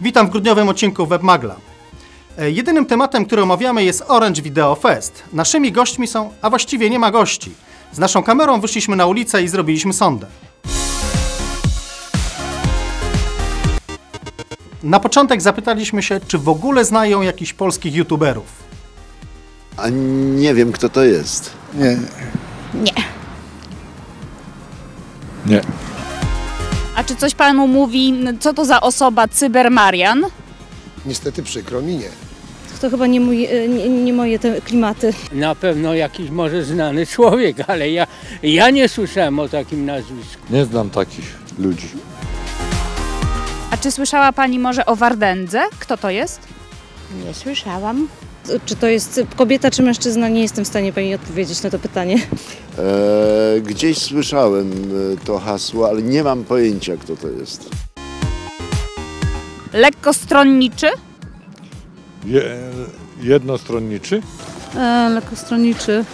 Witam w grudniowym odcinku Webmagla. E, Jedynym tematem, który omawiamy jest Orange Video Fest. Naszymi gośćmi są, a właściwie nie ma gości. Z naszą kamerą wyszliśmy na ulicę i zrobiliśmy sondę. Na początek zapytaliśmy się, czy w ogóle znają jakichś polskich youtuberów. A nie wiem, kto to jest. Nie, Nie. nie. A czy coś panu mówi, co to za osoba Cybermarian? Niestety przykro mi nie. To chyba nie, mój, e, nie, nie moje te klimaty. Na pewno jakiś może znany człowiek, ale ja, ja nie słyszałem o takim nazwisku. Nie znam takich ludzi. A czy słyszała pani może o Wardędze? Kto to jest? Nie słyszałam. Czy to jest kobieta czy mężczyzna? Nie jestem w stanie pani odpowiedzieć na to pytanie. E, gdzieś słyszałem e, to hasło, ale nie mam pojęcia, kto to jest. Lekko stronniczy? Je, jednostronniczy? E, lekkostronniczy.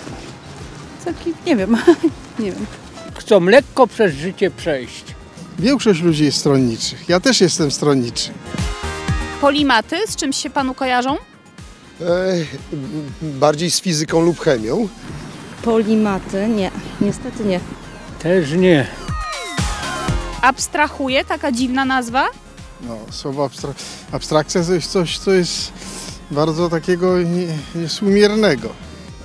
Taki, nie wiem, nie wiem. Chcą lekko przez życie przejść. Większość ludzi jest stronniczych. Ja też jestem stronniczy. Polimaty? Z czymś się panu kojarzą? E, bardziej z fizyką lub chemią. Polimaty? Nie, niestety nie. Też nie. Abstrahuje? Taka dziwna nazwa? No, słowo abstra- abstrakcja to jest coś, co jest bardzo takiego nie, niesumiernego.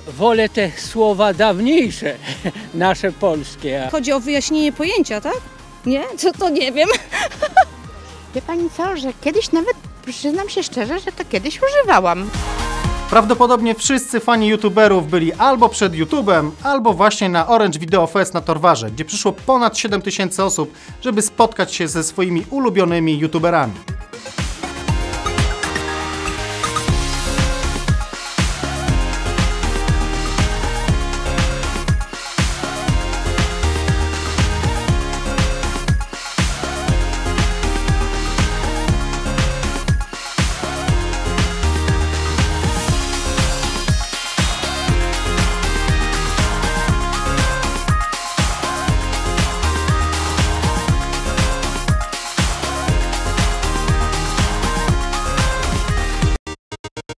Wolę te słowa dawniejsze, nasze polskie. Chodzi o wyjaśnienie pojęcia, tak? Nie? To, to nie wiem. Wie pani co, że kiedyś nawet, przyznam się szczerze, że to kiedyś używałam. Prawdopodobnie wszyscy fani youtuberów byli albo przed YouTubem, albo właśnie na Orange Video Fest na Torwarze, gdzie przyszło ponad 7 tysięcy osób, żeby spotkać się ze swoimi ulubionymi youtuberami.